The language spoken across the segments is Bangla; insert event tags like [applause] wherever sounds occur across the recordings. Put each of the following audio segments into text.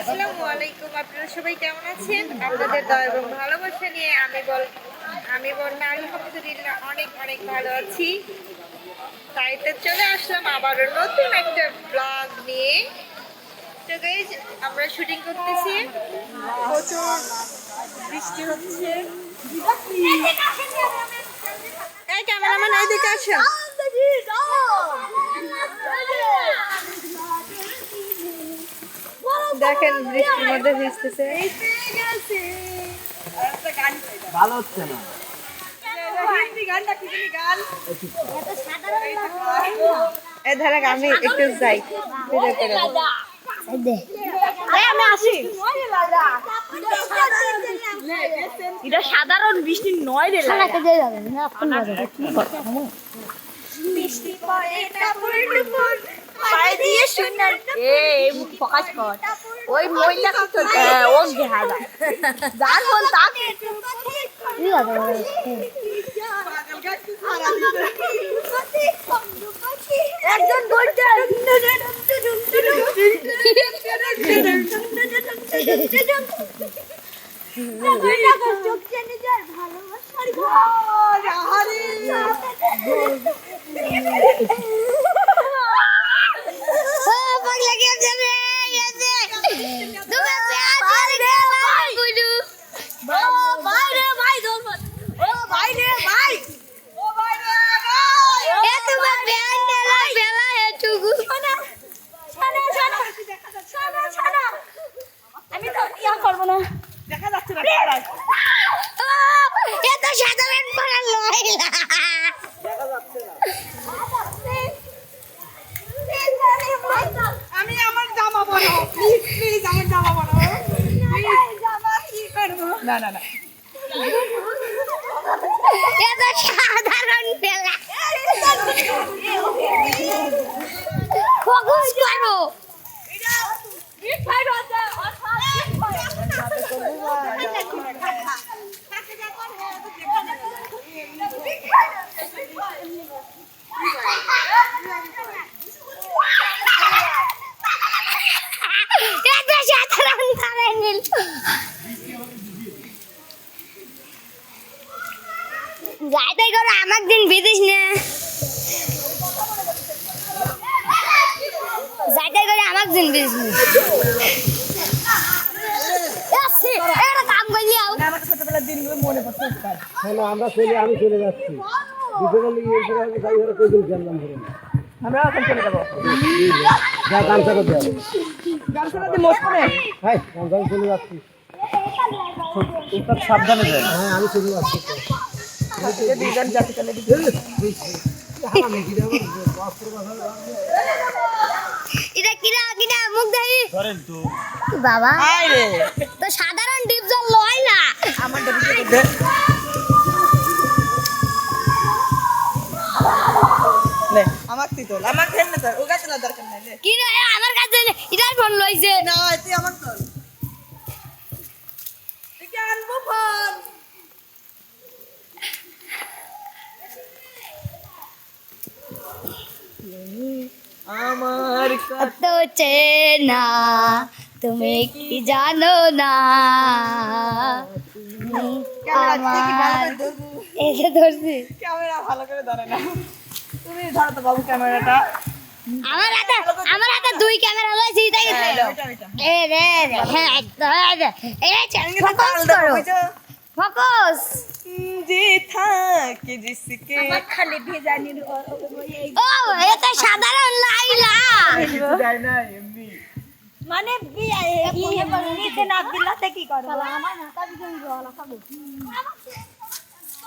আসসালামু আলাইকুম। আপনারা সবাই কেমন আছেন? আপনাদের দয়া ভালোবাসা নিয়ে আমি বল আমি বন্যা আলহামদুলিল্লাহ অনেক অনেক ভালো আছি। তাই তো চলে আসলাম আবারও নতুন একটা ব্লগ নিয়ে। তো আমরা শুটিং করতেছি। প্রচুর বৃষ্টি হচ্ছে। এই ক্যামেরাম্যান এইদিকে আসেন। দেখেন বৃষ্টির মধ্যে ভিজতেছে। ভালো হচ্ছে না। ধারে আমি একটু যাই। এটা সাধারণ বৃষ্টি নয় রে পায়ে দিয়ে এ মুখ প্রকাশ কর। ওই মহিলা কি তো ও দেখা যায় যার বল তাকে একজন বলছে ভাই [laughs] [laughs] রে ভাই ধর্ম ও ভাই রে ভাই ও ভাই রে ভাই আমি তো ইয়া করব না দেখা যাচ্ছে না ক্যামেরায়। সাধারণ পাড়ার মহিলা। আমি আমার জামা পরো প্লিজ প্লিজ আমার জামা পরো না না না। এটা সাধারণ বেলা। ফোকাস করো এটা সাধারণ তারা নীল যাইতে করে আমার দিন বিদিস না যাইতে করে আমার দিন বিদিস না আমরা চলে, আমি চলে যাচ্ছি। আমরা এখন চলে যাব। যা গামছা করতে হবে। গামছা চলে যাচ্ছি। সাবধানে যায় হ্যাঁ আমি চলে যাচ্ছি। যাতে চলে এটা কিরা কিরা মুখ দেখি ধরেন তো। বাবা তো সাধারণ ডিপ জল লয় না। আমার নে। আমার তুই তোল আমার খেল না তোর ওগা তোলা দরকার নাই কি রে আমার কাছে এটার ফোন লইছে। না তুই আমার তোল। তুই কি আনব ফোন? আমার তো চেনা তুমি কি জানো না? আমার এসে ধরছি। ক্যামেরা ভালো করে ধরে না। তুমি ধরো তো বাবু ক্যামেরাটা। আমার হাতে আমার হাতে দুই ক্যামেরা লইছি তাই ওইটা, ওইটা। এ রে রে হ্যাঁ ফোকাস করো। ফোকাস যে থাকে জিসকে। খালি ভেজানির ও এটা সাধারণ লাইলা যায় না এমনি মানে নিচে না দিলাতে কি করো আমার মাথা দিকে জল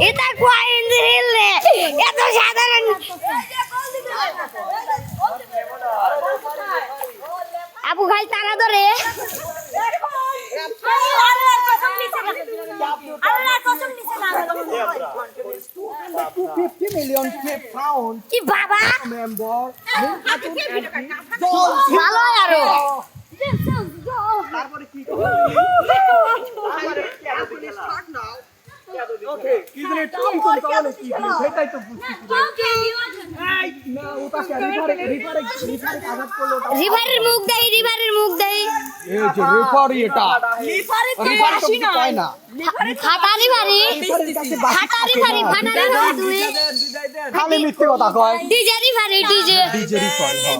এটা কোয়াইন দিলে এত সাধারণ আপু খাই তারা ধরে। কি বাবা? ভালো আরও। কি সেটাই তো বুঝছি না রিফারে আঘাত করল রিভারের মুখ দেই রিভারের মুখ দেই এই যে এটা। তো না। খালি মিথ্যে কথা কয়। ডিজে রিভারি ডিজে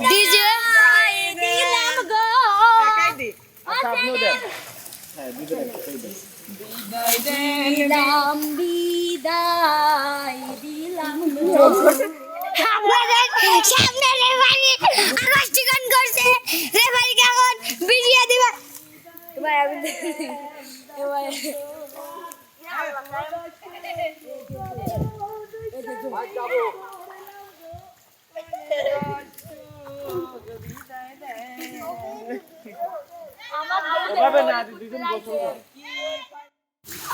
ডিজে হ্যাঁ। দিলাম বিদায় দিলাম। আমাদের সামনে রেফারি আকাশটি গান করছে। রেফারি কেমন? বিরিয়ে দিবে। এবার আমি এবার শাওরি এই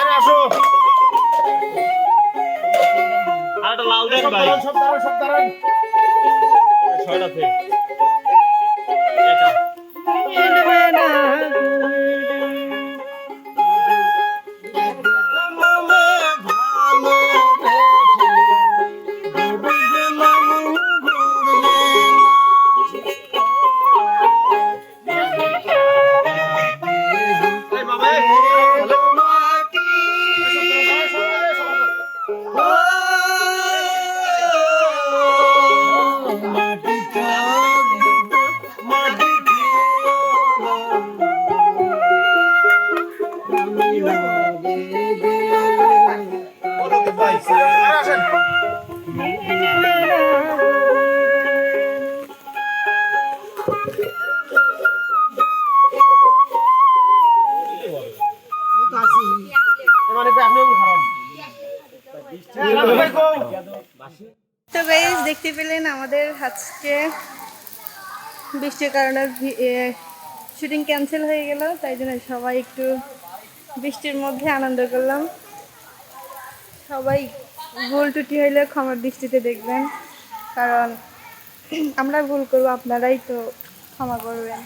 আরে আসো। আর লাল দেন ভাই। সব দাঁড়ান সব দাঁড়ান। ছয়টাতে এটা তো দেখতে পেলেন আমাদের আজকে বৃষ্টির কারণে শুটিং ক্যান্সেল হয়ে গেল, তাই জন্য সবাই একটু বৃষ্টির মধ্যে আনন্দ করলাম। সবাই ভুল টুটি হইলে ক্ষমার দৃষ্টিতে দেখবেন, কারণ আমরা ভুল করব, আপনারাই তো ক্ষমা করবেন।